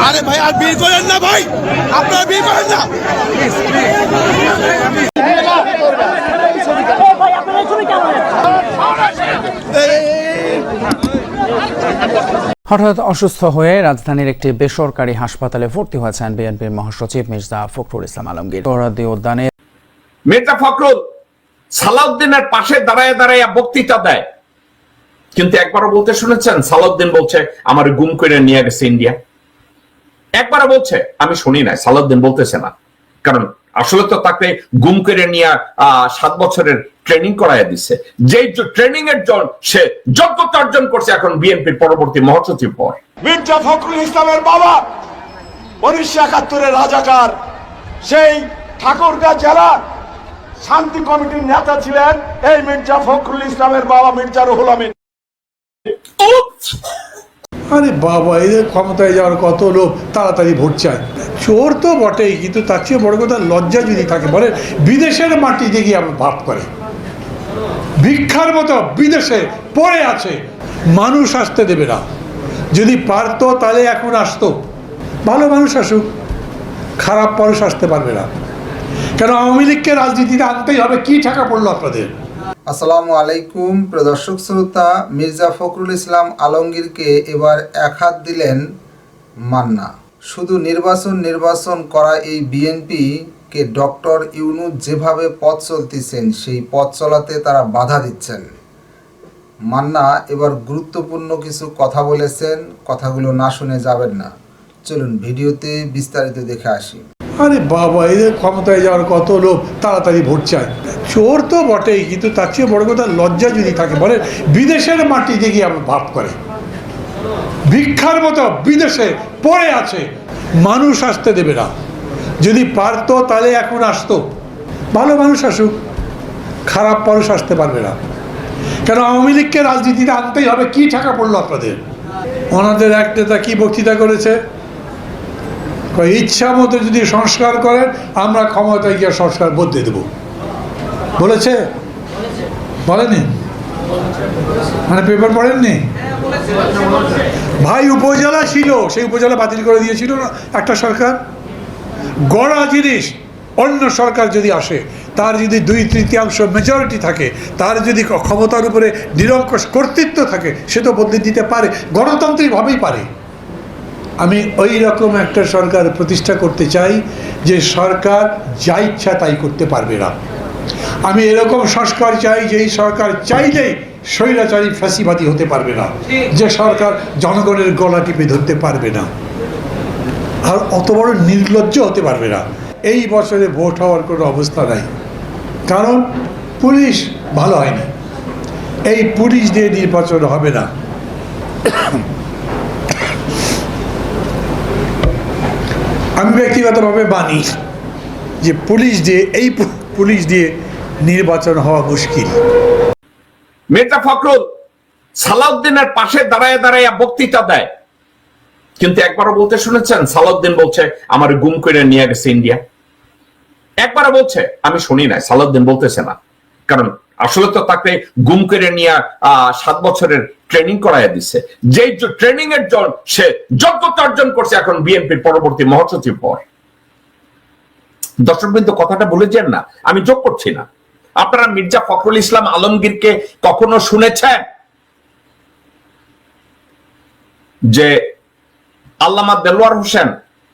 আরে ভাই আর বিয়ে করেন না ভাই। আপনারা বিয়ে করেন না। হঠাৎ অসুস্থ হয়ে রাজধানীর একটি বেসরকারি হাসপাতালে ভর্তি হয়েছেন বিএনপির মহাসচিব মির্জা ফখরুল ইসলাম আলমগীর। সোহরাওয়ার্দী উদ্যানে মির্জা ফখরুল সালাউদ্দিনের পাশে দাঁড়ায় দাঁড়ায় বক্তৃতা দেয়। কিন্তু একবারও বলতে শুনেছেন, সালাউদ্দিন বলছে, আমার গুম করে নিয়ে গেছে ইন্ডিয়া। একবারও বলছে, আমি শুনি নাই, সালাউদ্দিন বলতেছে না। কারণ আসলে তো তাকে গুম করে নিয়ে সাত বছরের ট্রেনিং করায় দিচ্ছে যে ট্রেনিং এর জন্য সে যোগ্যতা অর্জন করছে এখন বিএনপির পরবর্তী মহাসচিব হয় মির্জা ফখরুল ইসলামের বাবা উনিশশো একাত্তরের রাজাকার সেই ঠাকুরগা জেলার শান্তি কমিটির নেতা ছিলেন এই মির্জা ফখরুল ইসলামের বাবা মির্জা রুহুল আমিন। আরে বাবা, এদের ক্ষমতায় যাওয়ার কত লোক? তাড়াতাড়ি ভোট চায় চোর তো বটেই, কিন্তু তার চেয়ে বড় কথা, লজ্জা যদি থাকে, বলে বিদেশের মাটিতে গিয়ে আমার ভাব করে। ভিক্ষার মতো বিদেশে পড়ে আছে। মানুষ আসতে দেবে না। যদি পারতো, তাহলে এখন আসতো। ভালো মানুষ আসুক, খারাপ মানুষ আসতে পারবে না। কেন, আওয়ামী লীগকে রাজনীতিতে আনতেই হবে। কি ঠেকা পড়ল আপনাদের? আসসালামু আলাইকুম প্রদর্শক শ্রোতা, মির্জা ফখরুল ইসলাম আলমগীরকে এবার এক হাত দিলেন মান্না। শুধু নির্বাচন নির্বাচন করা এই বিএনপি কে ডক্টর ইউনুস যেভাবে পথ চলতেছেন, সেই পথ চলাতে তারা বাধা দিচ্ছেন। মান্না এবার গুরুত্বপূর্ণ কিছু কথা বলেছেন, কথাগুলো না শুনে যাবেন না। চলুন ভিডিওতে বিস্তারিত দেখে আসি। আরে বাবা, এদের ক্ষমতায় যাওয়ার কত লোক তাড়াতাড়ি ভোট চায় চোর তো বটেই, কিন্তু তার চেয়ে বড় কথা, লজ্জা যদি থাকে, বলে বিদেশের মাটিতে গিয়ে আমার ভাব করে। ভিক্ষার মতো বিদেশে পড়ে আছে, মানুষ আসতে দেবে না। যদি পারতো, তাহলে এখন আসতো। ভালো মানুষ আসুক, খারাপ মানুষ আসতে পারবে না। কেন, আওয়ামী লীগকে রাজনীতিতে আনতেই হবে, কি টাকা পড়ল আপনাদের? ওনাদের এক নেতা কি বক্তৃতা করেছে? ইচ্ছা মতো যদি সংস্কার করেন, আমরা ক্ষমতায় গিয়ে সংস্কার বদলে দেব। বলেছে? বলেনি? মানে পেপার পড়েননি? ভাই, উপজেলা ছিল, সেই উপজেলা বাতিল করে দিয়েছিল একটা সরকার? গড়া জিনিস, অন্য সরকার যদি আসে, তার যদি দুই তৃতীয়াংশ মেজরিটি থাকে, তার যদি ক্ষমতার উপরে নিরঙ্কুশ কর্তৃত্ব থাকে, সে তো বদলে দিতে পারে গণতান্ত্রিকভাবেই পারে। আমি ওই রকম একটা সরকার প্রতিষ্ঠা করতে চাই, যে সরকার যা ইচ্ছা তাই করতে পারবে না। আমি এরকম সংস্কার চাই যে এই সরকার চাইলেই স্বৈরাচারী ফ্যাসিবাদী হতে পারবে না। যে সরকার জনগণের গলা টিপে ধরতে পারবে না। আর অত বড় নির্লজ্জ হতে পারবে না। এই বছরে ভোট হওয়ার কোনো অবস্থা নাই। কারণ পুলিশ ভালো হয়নি। এই পুলিশ দিয়ে নির্বাচন হবে না। আমি ব্যক্তিগতভাবে মানি যে পুলিশ দিয়ে এই পুলিশ দিয়ে নির্বাচন হওয়া মুশকিল। মির্জা ফখরুল সালাউদ্দিনের পাশে দাঁড়ায় দাঁড়ায় বক্তৃতা দেয়। কিন্তু একবারও বলতে শুনেছেন, সালাউদ্দিন বলছে, আমার গুম করে নিয়ে গেছে ইন্ডিয়া। একবারও বলছে, আমি শুনি নাই, সালাউদ্দিন বলতেছে না। কারণ আসলে তো তাকে গুম করে নিয়ে সাত বছরের ট্রেনিং করাইয়া দিচ্ছে যে ট্রেনিং এর জন্য সে যোগ্যতা অর্জন করছে এখন বিএনপির পরবর্তী মহাসচিব হয় দর্শক বিন্দু কথাটা যান না, আমি যোগ করছি না। আপনারা মির্জা ফখরুল ইসলাম আলমগীরকে কখনো শুনেছেন? যে আল্লামা দেলোয়ার হোসেন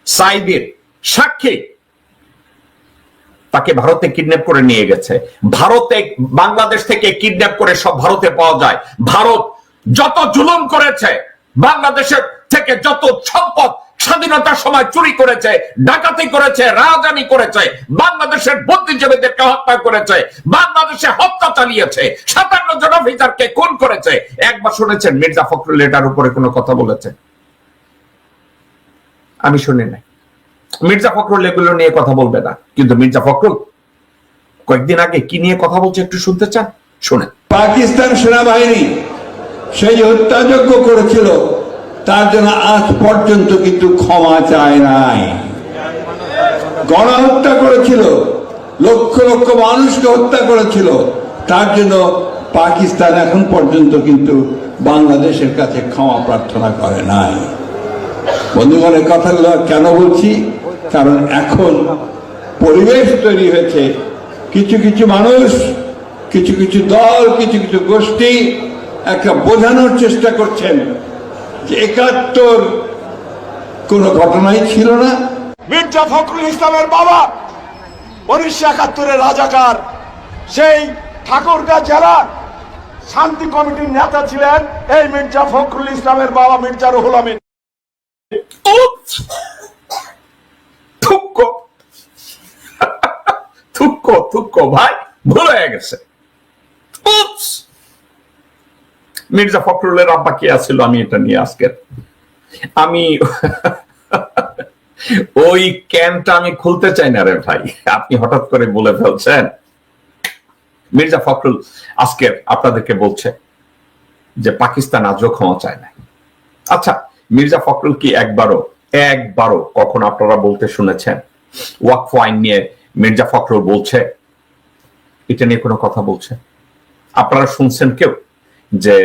সাইদির সাক্ষী তাকে ভারতে কিডন্যাপ করে নিয়ে গেছে। ভারতে, বাংলাদেশ থেকে কিডন্যাপ করে সব ভারতে পাওয়া যায়। ভারত যত জুলুম করেছে, বাংলাদেশের থেকে যত সম্পদ স্বাধীনতার সময় চুরি করেছে, ডাকাতি করেছে, রাজধানী করেছে, বাংলাদেশের বুদ্ধিজীবীদেরকে হত্যা করেছে, বাংলাদেশে হত্যা চালিয়েছে, সাতান্ন জন অফিসারকে খুন করেছে। একবার শুনেছেন মির্জা ফখরুল এটার উপরে কোনো কথা বলেছে? আমি শুনি নাই। মির্জা ফখরুল এগুলো নিয়ে কথা বলবে না। কিন্তু মির্জা ফখরুল, কয়েকদিন আগে কি নিয়ে কথা বলছে একটু শুনতে চান? শুনেন। পাকিস্তান সেনাবাহিনী সেই হত্যাযজ্ঞ করেছিল। তার জন্য আজ পর্যন্ত কিন্তু ক্ষমা চায় নাই। গণহত্যা করেছিল, লক্ষ লক্ষ মানুষকে হত্যা করেছিল। তার জন্য পাকিস্তান এখন পর্যন্ত কিন্তু বাংলাদেশের কাছে ক্ষমা প্রার্থনা করে নাই। বন্ধুগণ এই কথাগুলো কেন বলছি? কারণ এখন পরিবেশ তৈরি হয়েছে। কিছু কিছু মানুষ, কিছু কিছু দল, কিছু কিছু গোষ্ঠী একটা বোঝানোর চেষ্টা করছেন। একাত্তর কোনো ঘটনাই ছিল না। মির্জা ফখরুল ইসলামের বাবা উনিশশো একাত্তরের রাজাকার সেই ঠাকুরগাঁ জেলার শান্তি কমিটির নেতা ছিলেন এই মির্জা ফখরুল ইসলামের বাবা মির্জা রুহুল আমিন। থুক্ক। থুক্ক ভাই ভুল হয়ে গেছে। মির্জা ফখরুলের আব্বা কে আছিল আমি এটা নিয়ে আজকের? আমি ওই ক্যানটা আমি খুলতে চাই না রে ভাই। আপনি হঠাৎ করে বলে ফেলছেন। মির্জা ফখরুল আজকের আপনাদেরকে বলছে যে পাকিস্তান আজও ক্ষমা চায় না আচ্ছা মির্জা ফখরুল কি একবারও একবারও কখন আপনারা বলতে শুনেছেন? ওয়াকফ আইন নিয়ে মির্জা ফখরুল বলছে? এটা নিয়ে কোনো কথা বলছে? আপনারা শুনছেন কেউ? যে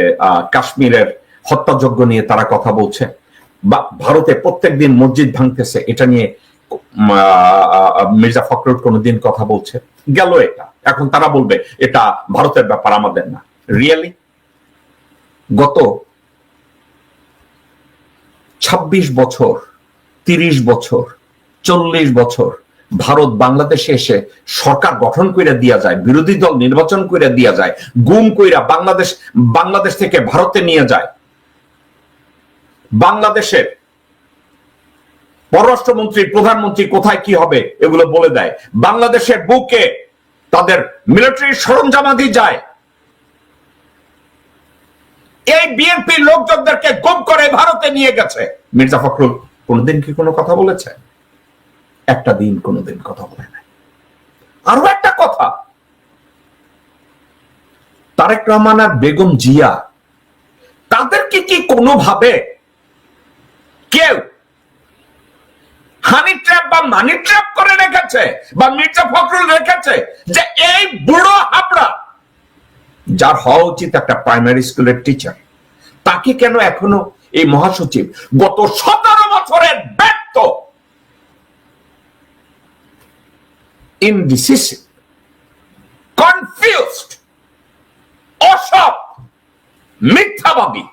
কাশ্মীরের হত্যাযজ্ঞ নিয়ে তারা কথা বলছে, বা ভারতে প্রত্যেকদিন মসজিদ ভাঙতেছে, এটা নিয়ে মির্জা ফখরুল কোনোদিন কথা বলছে। গেল এটা। এখন তারা বলবে, এটা ভারতের ব্যাপার, আমাদের না। রিয়েলি গত ২৬ বছর, তিরিশ বছর, চল্লিশ বছর ভারত বাংলাদেশে এসে সরকার গঠন কইরা দিয়া যায়, বিরোধী দল নির্বাচন কইরা দিয়া যায়, গুম কইরা বাংলাদেশ বাংলাদেশ থেকে ভারতে নিয়ে যায়। বাংলাদেশের পররাষ্ট্রমন্ত্রী, প্রধানমন্ত্রী কোথায় কি হবে এগুলো বলে দেয়। বাংলাদেশের বুকে তাদের মিলিটারি সরঞ্জামাদি যায়। এই বিএনপির লোকজনদেরকে গুম করে ভারতে নিয়ে গেছে। মির্জা ফখরুল কোনোদিন কি কোনো কথা বলেছে? একটা দিন কোনোদিন কথা বলে নাই। আরও একটা কথা। তারেক রহমান আর বেগম জিয়া, তাদেরকে কি কোনোভাবে কেউ হানি ট্র্যাপ বা মানি ট্র্যাপ করে রেখেছে বা মির্জা ফখরুল রেখেছে যে এই বুড়ো হাবড়া, যার হওয়া উচিত একটা প্রাইমারি স্কুলের টিচার তাকে কেন এখনও এই মহাসচিব গত সতেরো বছরের ইনডিসিসিভ কনফিউজড অসৎ মিথ্যাবাদী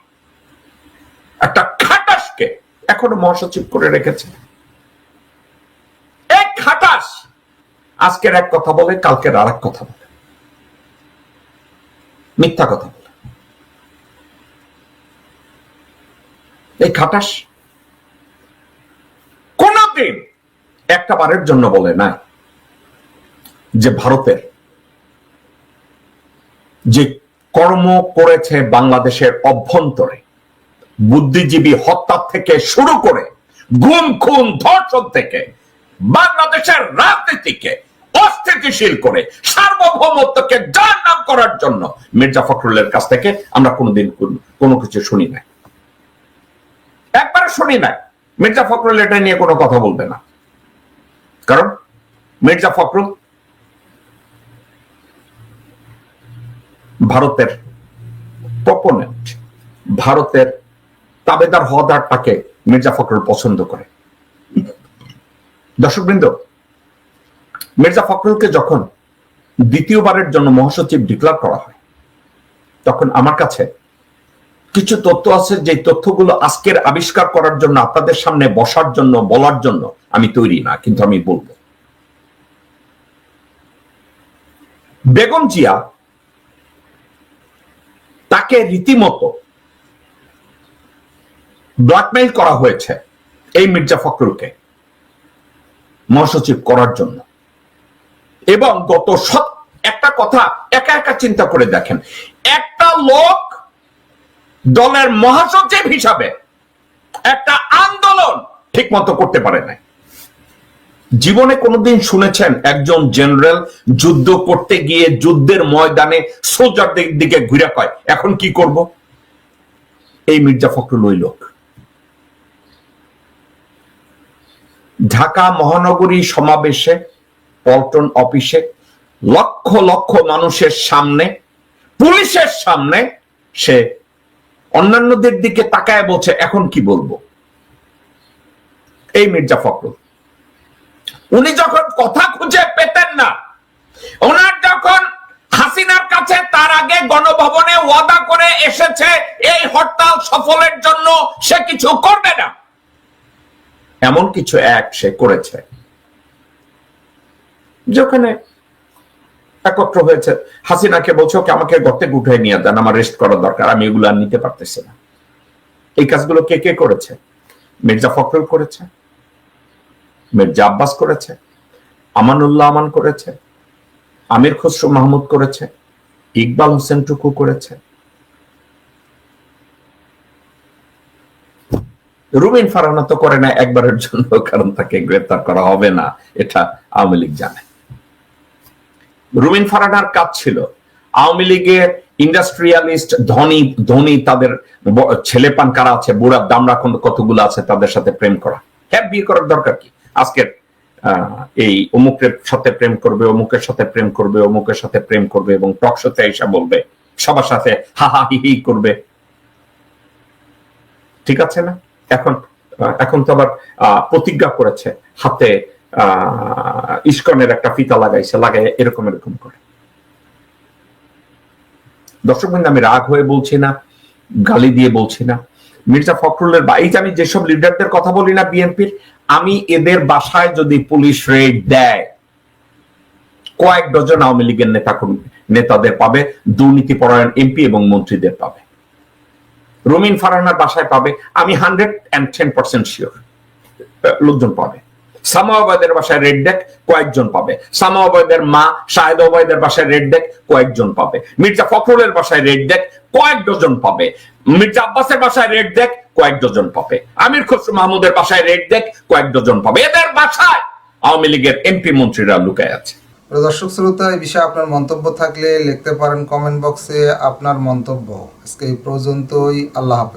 একটা খাটাসকে এখনও মহাসচিব করে রেখেছে। এক খাটাস আজকের এক কথা বলে, কালকের আর এক কথা বলে। মিথ্যা কথা বলে। এই খাটাস কোনদিন একটা বারের জন্য বলে নাই। যে ভারতের যে কর্ম করেছে বাংলাদেশের অভ্যন্তরে, বুদ্ধিজীবী হত্যা থেকে শুরু করে গুম খুন, ধর্ষণ থেকে বাংলাদেশের রাজনীতিকে অস্থিতিশীল করে সার্বভৌমত্বকে যার নাম করার জন্য মির্জা ফখরুলের কাছ থেকে আমরা কোনোদিন কোনো কিছু শুনি নাই। একবার শুনি নাই। মির্জা ফখরুল এটা নিয়ে কোনো কথা বলবে না। কারণ মির্জা ফখরুল ভারতের প্রপোনেন্ট ভারতের তাবেদার হওয়াদারটাকে মির্জা ফখরুল পছন্দ করে। দর্শকবৃন্দ, মির্জা ফখরুলকে যখন দ্বিতীয়বারের জন্য মহাসচিব ডিক্লার করা হয়, তখন আমার কাছে কিছু তথ্য আছে যে তথ্যগুলো আজকের আবিষ্কার করার জন্য, আপনাদের সামনে বসার জন্য, বলার জন্য আমি তৈরি না, কিন্তু আমি বলব। বেগম জিয়া তাকে রীতিমতো ব্ল্যাকমেইল করা হয়েছে এই মির্জা ফখরুলকে মহাসচিব করার জন্য। এবং গত সৎ একটা কথা একা একা চিন্তা করে দেখেন। একটা লোক দলের মহাসচিব হিসাবে একটা আন্দোলন ঠিক মতো করতে পারে নাই। জীবনে কোনোদিন শুনেছেন একজন জেনারেল যুদ্ধ করতে গিয়ে যুদ্ধের ময়দানে সোলজারদের দিকে ঘুরে পায়। এখন কি করব? এই মির্জা ফখরুল ওই লোক। ঢাকা মহানগরী সমাবেশে, পল্টন অফিসে, লক্ষ লক্ষ মানুষের সামনে, পুলিশের সামনে সে অন্যান্যদের দিকে তাকায় বলছে, এখন কি বলব? এই মির্জা ফখরুল। উনি যখন কথা খুঁজে পেতেন না, ওনার যখন হাসিনার কাছে তার আগে গণভবনে ওয়াদা করে এসেছে, এই হরতাল সফলের জন্য সে কিছু করবে না। এমন কিছু এক সে করেছে, যেখানে একত্র হয়েছে। হাসিনাকে বলছে, ওকে, আমাকে গর্তে উঠে নিয়ে দেন আমার রেস্ট করার দরকার, আমি এগুলো আর নিতে পারতেছি না। এই কাজগুলো কে কে করেছে? মির্জা ফখরুল করেছে। মির্জা আব্বাস করেছে, আমানুল্লাহ আমান করেছে, আমির খসরু মাহমুদ করেছে, ইকবাল হোসেন টুকু করেছে। রুবিন ফারহানা তো করে না একবারের জন্য, কারণ তাকে গ্রেপ্তার করা হবে না, এটা আওয়ামী লীগ জানে। রুবিন ফারহানার কাজ ছিল, আওয়ামী লীগের ইন্ডাস্ট্রিয়ালিস্ট ধনী ধনী তাদের ব- ছেলে পান কারা আছে, বুড়ার দামরা কতগুলো আছে তাদের সাথে প্রেম করা। হ্যাঁ বিয়ে করার দরকার কি? আজকের এই অমুকের সাথে প্রেম করবে, অমুকের সাথে প্রেম করবে, অমুকের সাথে প্রেম করবে এবং টক শোতে এসে বলবে, সবার সাথে হা হা হি হি করবে। ঠিক আছে না? এখন এখন তো আবার প্রতিজ্ঞা করেছে, হাতে ইস্কনের একটা ফিতা লাগাইছে লাগাই এরকম এরকম করে। দর্শক বৃন্দ, আমি রাগ হয়ে বলছি না, গালি দিয়ে বলছি না। মির্জা ফখরুলের বা এই যে আমি যেসব লিডারদের কথা বলি না বিএনপির আমি এদের বাসায় যদি পুলিশ রেড দেয়, কয়েক ডজন আওয়ামী লীগের নেতা নেতাদের পাবে, দুর্নীতি পরায়ণ এমপি এবং মন্ত্রীদের পাবে। রুমিন ফারহানার বাসায় পাবে, আমি hundred and ten percent sure লোকজন পাবে। সামাওয়াবাদের বাসায় রেড ডেক কয়েকজন পাবে। সামাওয়াবাদের মা শাহেদ ওবায়দের বাসায় রেড ডেক কয়েকজন পাবে। মির্জা ফখরুলের বাসায় রেড ডেক কয়েক ডজন পাবে। মির্জা আব্বাসের বাসায় রেড ডেক কয়েক ডজন পাবে। আমির খসরু মাহমুদের বাসায় রেড ডেক কয়েক ডজন পাবে। এদের বাসায় আওয়ামী লীগের এমপি মন্ত্রীরা লুকায় আছে। দর্শক শ্রোতা, এই বিষয়ে আপনার মন্তব্য থাকলে লিখতে পারেন কমেন্ট বক্সে আপনার মন্তব্য। আজকে এই পর্যন্তই। আল্লাহ হাফেজ।